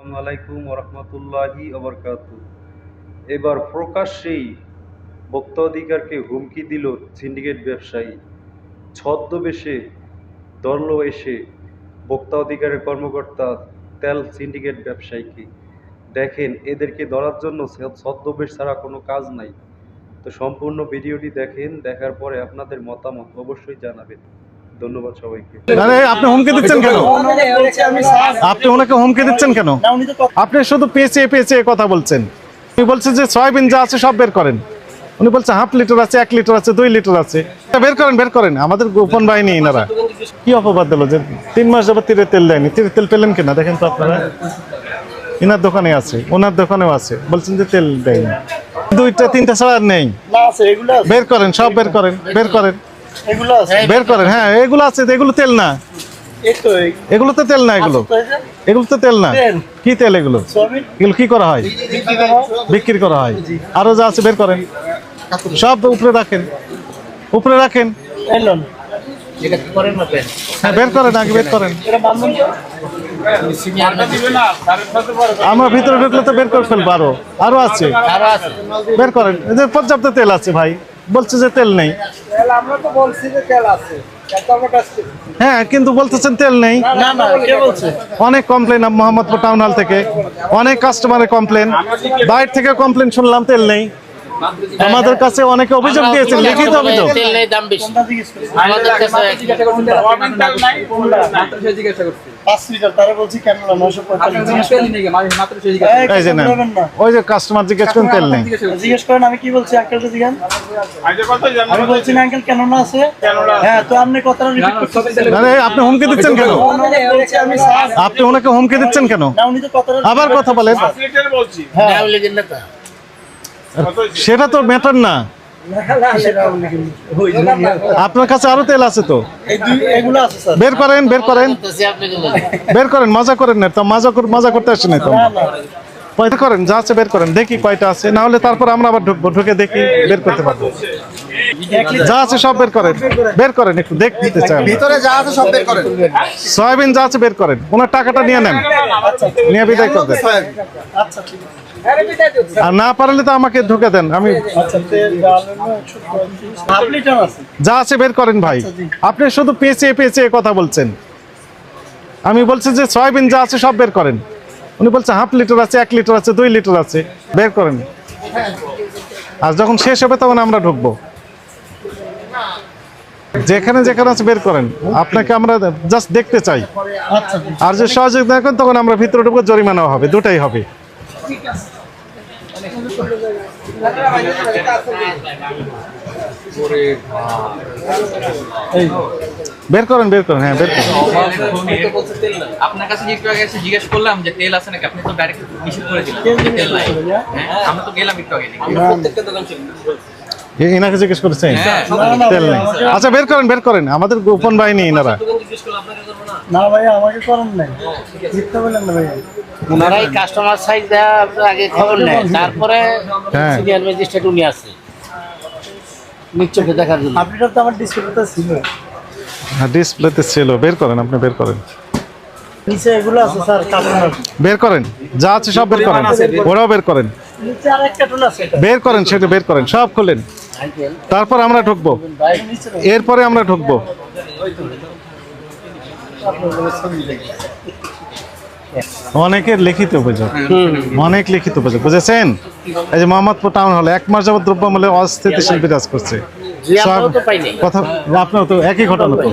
আলাইকুম ওরহমতুল্লাহি অবরকাত এবার প্রকাশ্যেই ভোক্তা অধিকারকে হুমকি দিল সিন্ডিকেট ব্যবসায়ী। ছদ্মবেশে ধরল এসে ভোক্তা অধিকারের কর্মকর্তা তেল সিন্ডিকেট ব্যবসায়ীকে। দেখেন, এদেরকে ধরার জন্য ছদ্মবেশ ছাড়া কোনো কাজ নাই। তো সম্পূর্ণ ভিডিওটি দেখেন, দেখার পরে আপনাদের মতামত অবশ্যই জানাবেন। ধন্যবাদ সবাইকে। আরে আপনি হুমকি দিচ্ছেন কেন? আপনি ওনাকে হুমকি দিচ্ছেন কেন? আপনি শুধু পেঁচে পেঁচে কথা বলছেন। উনি বলছেন যে সয়াবিন যা আছে সব বের করেন। উনি বলছে হাফ লিটার আছে এক লিটার আছে দুই লিটার আছে। তা বের করেন বের করেন। আমাদের গোপন বাহিনী এনারা। কি অপবাদ দিল যে তিন মাস যাবত তীরে তেল দেয়নি। তীরে তেল পেলেন কিনা? দেখেন তো আপনারা। এনার দোকানে আছে। ওনার দোকানেও আছে। বলছেন যে তেল দেয়নি। দুইটা তিনটা ছাড়া আর নেই। না আছে এগুলো আছে। বের করেন সব বের করেন বের করেন। এগুলো আছে। বের করেন হ্যাঁ এগুলো আছে এগুলো তেল না। এই তো এই এগুলো তো তেল না এগুলো। তো এই যে এগুলো তো তেল। না। কি তেল এগুলো? এগুলো কি করা হয়? বিক্রি করা হয়। আরও যা আছে বের করেন। সব উপরে রাখেন। উপরে রাখেন। হ্যাঁ বের করেন আগে বের করেন? আমরা ভিতরে ঢুকলে তো বের করে ফেলব আরও। আরও আছে। বের করেন। এদের পর্যাপ্ত তেল আছে ভাই। বলছে যে তেল নেই। আমরা তো বলছি যে তেল আছে। হ্যাঁ কিন্তু বলতেছেন তেল নেই। অনেক কমপ্লেন মোহাম্মদপুর টাউন হল থেকে। অনেক কাস্টমারের কমপ্লেন বাইরে থেকে কমপ্লেন শুনলাম তেল নেই। আমাদের কাছে অনেকে অভিযোগ দিয়েছেন লিখিত অভিযোগ। তেল নেই দাম বেশি। জিজ্ঞেস আমাদের কাছে করেন এই, এই যে কিছু নেন বলবেন না। ওই যে কাস্টমার জিজ্ঞেস করেন তেল নেই। জিজ্ঞেস করেন আমি কি বলছি? আঙ্কেলটা জিজ্ঞান আমি বলছি না আঙ্কেল কেন আছে? হ্যাঁ তো আপনি কথাটা আপনি হুমকি দিচ্ছেন কেন? আপনি ওনাকে হুমকি দিচ্ছেন কেন? আবার কথা বলেন। সেটা তো ম্যাটার না। আপনার কাছে আরও তেল আছে তো? বের করেন বের করেন। বের করেন মজা করেন না তো মজা মজা করতে আসেন তো বের করেন? যা আছে বের করেন। দেখি কয়টা আছে না হলে তারপর আমরা আবার ঢুকবো ঢুকে দেখি বের করতে পারব। যা আছে সব বের করেন। বের করেন একটু দেখতে চাই ভিতরে যা আছে সব বের করেন। সয়াবিন যা আছে বের করেন। ওনার টাকাটা নিয়ে নেন। নিয়ে বিদায় করে দেন। আচ্ছা আর না পারলে তো আমাকে ঢুকে দেন আমি আচ্ছা যা আছে বের করেন ভাই। আপনি শুধু পেঁচে পেঁচে কথা বলছেন। আমি বলছি যে সয়াবিন যা আছে সব বের করেন। উনি বলছে হাফ লিটার আছে এক লিটার আছে দুই লিটার আছে বের করেন। আর যখন শেষ হবে তখন আমরা ঢুকবো। যেখানে যেখানে আছে বের করেন। আপনাকে আমরা জাস্ট দেখতে চাই। আচ্ছা আর যে সহযোগিতা করেন তখন আমরা ভিতরে ঢুকবো জরিমানা হবে দুটাই হবে। বের করেন বের করেন হ্যাঁ বের করেন। আপনার কাছে একটু আগে এসে জিজ্ঞেস করলাম যে তেল আছে নাকি আপনি তো ডাইরেক্ট নিষেধ করে দিলেন। তেল নাই। হ্যাঁ আমরা তো গেলাম একটু আগে এনাকে জিজ্ঞেস করেছেন? হ্যাঁ, তেল নেই। আচ্ছা বের করেন বের করেন। আমাদের গোপন বাহিনী এনারা। না ভাইয়া আমাকে করেন নাই। মিথ্যা বলেন না ভাইয়া কাস্টমার সাইজ দেওয়া আগে খবর নেয় তারপরে হ্যাঁ। সিনিয়র ম্যাজিস্ট্রেট উনি আসে নিশ্চয়কে দেখার জন্য। লিটার তো আমার ডিসপ্লেতে ছিল। হ্যাঁ ডিসপ্লেতে ছিল। বের করেন আপনি বের করেন। নিচে এগুলো আছে স্যার কাপড় বের করেন। যা আছে সব বের করেন। ওরাও বের করেন। নিচে আর এক কার্টুন আছে এটা। বের করেন সেটা বের করেন সব খুলেন। তারপর আমরা ঢুকবো। এরপরে আমরা ঢুকবো। অনেকের লিখিত অভিযোগ অনেক লিখিত অভিযোগ বুঝেছেন? এই যে মোহাম্মদপুর টাউন হলে এক মাস যাবত দ্রব্যমূল্যে অস্থিতিশীল বিরাজ করছে। কথা আপনার তো একই ঘটনা তো।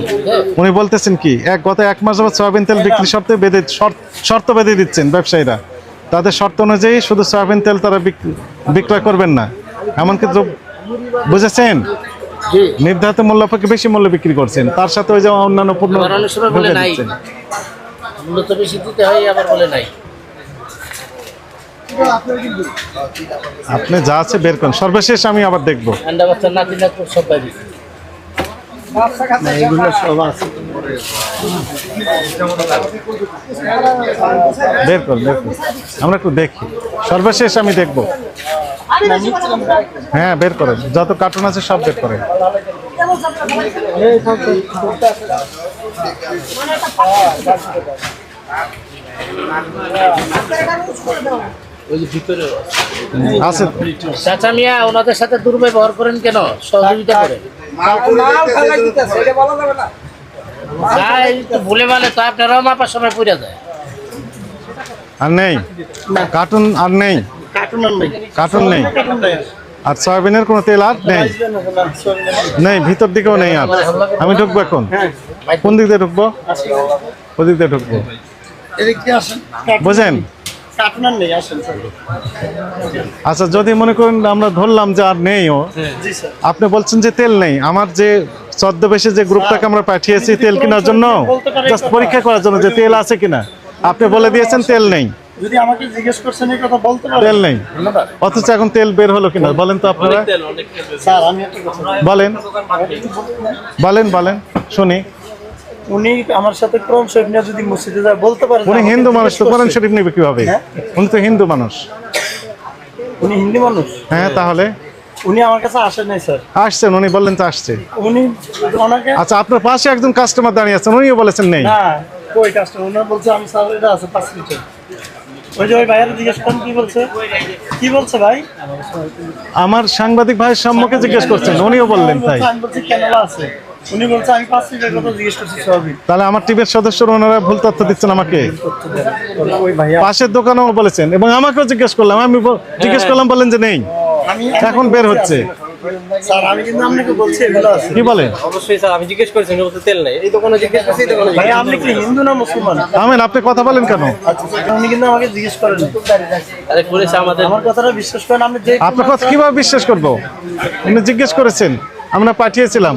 উনি বলতেছেন কি এক গত এক মাস যাবত সয়াবিন তেল বিক্রি শর্তে বেঁধে শর্ত- বেঁধে দিচ্ছেন ব্যবসায়ীরা। তাদের শর্ত অনুযায়ী শুধু সয়াবিন তেল তারা বিক- বিক্রয় করবেন না। এমনকি বুঝেছেন? নির্ধারিত মূল্য বেশি মূল্য বিক্রি করছেন। তার সাথে ওই যে অন্যান্য পণ্য মূলত বেশি দিতে হয় আবার বলে নাই। আপনি যা আছে বের করেন। সর্বশেষ আমি আবার দেখব। ঠান্ডা বাচ্চা নাতি নাতপুর সব পাইবি এগুলো সব আছে। বের করুন বের করুন। আমরা একটু দেখি। সর্বশেষ আমি দেখব। হ্যাঁ বের করেন। যত কার্টুন আছে সব বের করেন। চাচা মিয়া ওনাদের সাথে দুর্ব্যবহার করেন কেন? সহযোগিতা করেন যাই তো ভুলে মানে তো আপনারাও মাপার সময় পড়ে যায়। আর নেই। কার্টুন আর নেই। কার্টুন আর নেই। কার্টুন নেই। আর সয়াবিনের কোনো তেল আর নেই। নেই ভিতর দিকেও নেই আর। আমি ঢুকবো এখন? হ্যাঁ। কোন দিক দিয়ে ঢুকবো? আসেন দিক দিয়ে ঢুকবো? বুঝেন? আচ্ছা যদি মনে করেন আমরা ধরলাম যে আর নেই ও আপনি বলছেন যে তেল নেই। আমার যে ছদ্মবেশে যে গ্রুপটাকে আমরা পাঠিয়েছি তেল কেনার জন্য পরীক্ষা করার জন্য যে তেল আছে কিনা। আপনি বলে দিয়েছেন তেল নেই। যদি আমাকে জিজ্ঞেস করছেন এই কথা বলতে পারেন। তেল নেই। অথচ এখন তেল বের হলো কিনা? বলেন তো আপনারা। স্যার আমি একটা কথা বলেন। বলেন বলেন। শুনি। উনি আমার সাথে কোরআন শরীফ নিয়ে যদি মসজিদে যায় বলতে পারেন উনি হিন্দু মানুষ তো জিজ্ঞেস কোরআন শরীফ নেবে কীভাবে? হ্যাঁ? উনি তো হিন্দু মানুষ। উনি হিন্দি মানুষ? হ্যাঁ তাহলে? উনি আমার কাছে আসেন নাই স্যার। আসছেন উনি বললেন তো আসছে। উনি ওনাকে আচ্ছা আপনার পাশে একজন কাস্টমার দাঁড়িয়ে আছেন উনিও বলেছেন নেই। না কই কাস্টমার ওনার বলছে আমি স্যার এটা আছে পাঁচ লিটার। ওই যে ওই ভাইয়ের জিজ্ঞেস করেন কি বলছে? কি বলছে ভাই? আমার সাংবাদিক ভাইয়ের সম্মুখে জিজ্ঞেস করছেন উনিও বললেন তাই। আমি বলছি কেনলা আছে? উনি বলছে আমি পাঁচ লিটার কথা জিজ্ঞেস করছি সবই। তাহলে আমার টিমের সদস্যরা ওনারা ভুল তথ্য দিচ্ছেন আমাকে। পাশের দোকানেও বলেছেন এবং আমাকেও জিজ্ঞেস করলাম আমি জিজ্ঞেস করলাম বললেন যে নেই। এখন বের হচ্ছে। স্যার আমি কিন্তু আপনাকে বলছি এগুলো আছে। কি বলেন অবশ্যই স্যার আমি জিজ্ঞেস করেছি উনি বলতে তেল নেই। এই দোকানে জিজ্ঞেস করছি এই দোকানে ভাই আপনি কি হিন্দু না মুসলমান? আমেন আপনি কথা বলেন কেন? আচ্ছা স্যার, উনি কিন্তু আমাকে জিজ্ঞেস করেন। আরে করেছে আমাদের আমার কথাটা বিশ্বাস করেন আপনি যে আপনার কথা কীভাবে বিশ্বাস করব? উনি জিজ্ঞেস করেছেন আমরা পাঠিয়েছিলাম।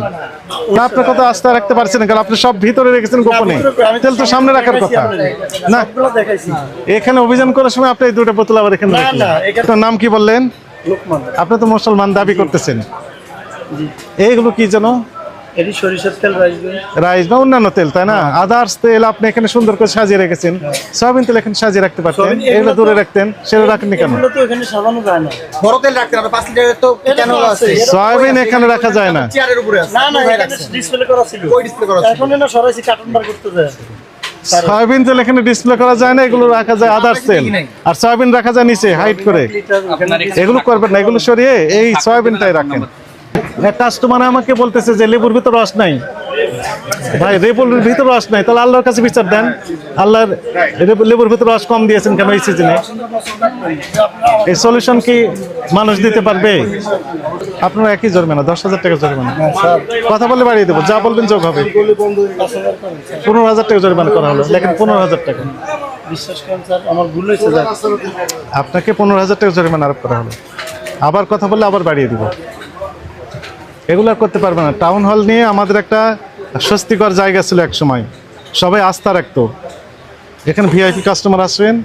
না আপনার কথা আস্থা রাখতে পারছেন না, কারণ আপনি সব ভিতরে রেখেছেন গোপনে। তেল তো সামনে রাখার কথা। না। এখানে অভিযান করার সময় আপনি এই দুটো বোতল আবার এখানে আপনার নাম কি বললেন? আপনি তো মুসলমান দাবি করতেছেন। এইগুলো কি যেন? এটি সরিষার তেল রাইস বা অন্যান্য তেল তাই না? আদার্স তেল আপনি এখানে সুন্দর করে সাজিয়ে রেখেছেন। সয়াবিন তেল এখানে সাজিয়ে রাখতে পারতেন। এগুলো দূরে রাখতেন সেটা রাখেননি কেন? তো এখানে সাজানো যায় না। বড় তেল রাখতে হবে পাঁচ লিটারের তো এটা আছে, সয়াবিন এখানে রাখা যায় না। চেয়ারের উপরে আছে। না না এখানে ডিসপ্লে করা ছিল। ওই display করা এখন না সরাসরি কার্টুন বার করতে যায়। সয়াবিন তেল এখানে ডিসপ্লে করা যায় না এগুলো রাখা যায় আদার্স তেল আর সয়াবিন রাখা যায় নিচে হাইট করে। এগুলো করবেন না এগুলো সরিয়ে এই সয়াবিনটাই রাখেন। কাস্টমার আমাকে বলতেছে যে লেবুর ভিতরে রস নাই। ভাই লেবুর ভিতর রস নাই। তাহলে আল্লাহর কাছে বিচার দেন। আল্লাহর লেবু- লেবুর ভিতর রস কম দিয়েছেন কেন এই সিজনে? এই সলিউশন কি মানুষ দিতে পারবে? আপনারা একই জরিমানা দশ হাজার টাকা জরিমানা। কথা বলে বাড়িয়ে দেবো যা বলবেন যোগ হবে। পনেরো হাজার টাকা জরিমানা করা হলো লেখেন পনেরো হাজার টাকা। আপনাকে পনেরো হাজার টাকা জরিমানা আরোপ করা হলো। আবার কথা বললে আবার বাড়িয়ে দিব। এগুলো করতে পারবে না। টাউন হল নিয়ে আমাদের একটা স্বস্তিকর জায়গা ছিল এক সময়। সবাই আস্থা রাখতো। এখানে ভিআইপি কাস্টমার আসবেন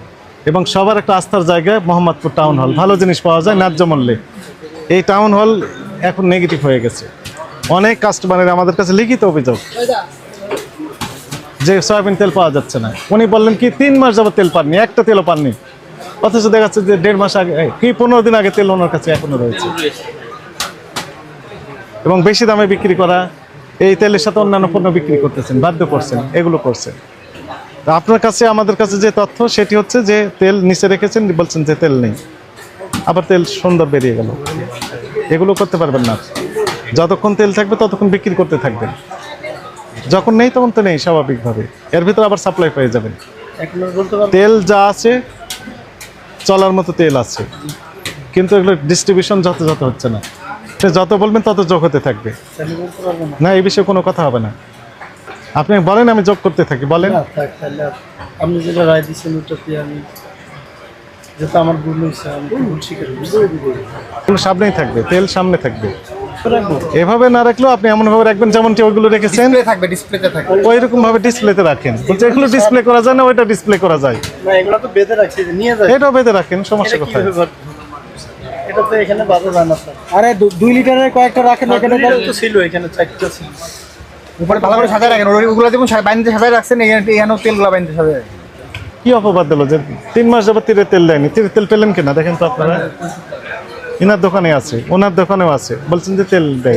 এবং সবার একটা আস্থার জায়গা মোহাম্মদপুর টাউন হল ভালো জিনিস পাওয়া যায়, ন্যায্য মূল্যে। এই টাউন হল এখন নেগেটিভ হয়ে গেছে। অনেক কাস্টমারের আমাদের কাছে লিখিত অভিযোগ। যে সয়াবিন তেল পাওয়া যাচ্ছে না। উনি বললেন, কি তিন মাস যাবত তেল পাননি? একটা তেলও পাননি? অথচ দেখা যাচ্ছে যে দেড় মাস আগে কি পনেরো দিন আগে তেল ওনার কাছে এখনও রয়েছে। এবং বেশি দামে বিক্রি করা এই তেলের সাথে অন্যান্য পণ্য বিক্রি করতেছেন বাধ্য করছেন এগুলো করছেন। তো আপনার কাছে আমাদের কাছে যে তথ্য সেটি হচ্ছে যে তেল নিচে রেখেছেন বলছেন যে তেল নেই। আবার তেল সুন্দর বেরিয়ে গেল। এগুলো করতে পারবেন না। যতক্ষণ তেল থাকবে ততক্ষণ বিক্রি করতে থাকবেন। যখন নেই তখন তো নেই স্বাভাবিকভাবে। এর ভিতরে আবার সাপ্লাই পেয়ে যাবেন। তেল যা আছে চলার মতো তেল আছে। কিন্তু এগুলো ডিস্ট্রিবিউশন যত যত হচ্ছে না। সে যত বলবেন তত যোগ হতে থাকবে। না এই বিষয়ে কোনো কথা হবে না। আপনি বলেন আমি যোগ করতে থাকি বলেন। আপনি যেটা রায় দিচ্ছেন ওটাতে আমি যেটা আমার ভুল হয়েছে আমি ভুল স্বীকার করছি। সামনেই থাকবে তেল সামনে থাকবে। এভাবে না রাখলেও আপনি এমনভাবে রাখবেন যেমনটি ওইগুলো রেখেছেন। থাকবে ডিসপ্লেতে থাকবে। ওই রকম ভাবে ডিসপ্লেতে রাখেন এগুলো ডিসপ্লে করা যায় না ওইটা ডিসপ্লে করা যায়। না এগুলো তো বেঁধে রাখছি নিয়ে যায় এটাও বেঁধে রাখেন সমস্যা কোথায়? এটা তো এখানে বাজার হয় না স্যার। আরে দুই লিটারের কয়েকটা রাখেন এখানে। তো ছিল এখানে চারটা ছিল। উপরে ভালো করে সাজায় রাখেন। ওগুলো যেমন বাইন্দে সাজায় রাখছেন এখানে এখানেও তেলগুলো বাইন্দে সাজায় কি অপবাদ দিল যে তিন মাস যাবত তীরে তেল দেয়নি? তীরে তেল পেলেন কিনা? দেখেন তো আপনারা। এনার দোকানে আছে ওনার দোকানেও আছে। বলছেন যে তেল দেয়।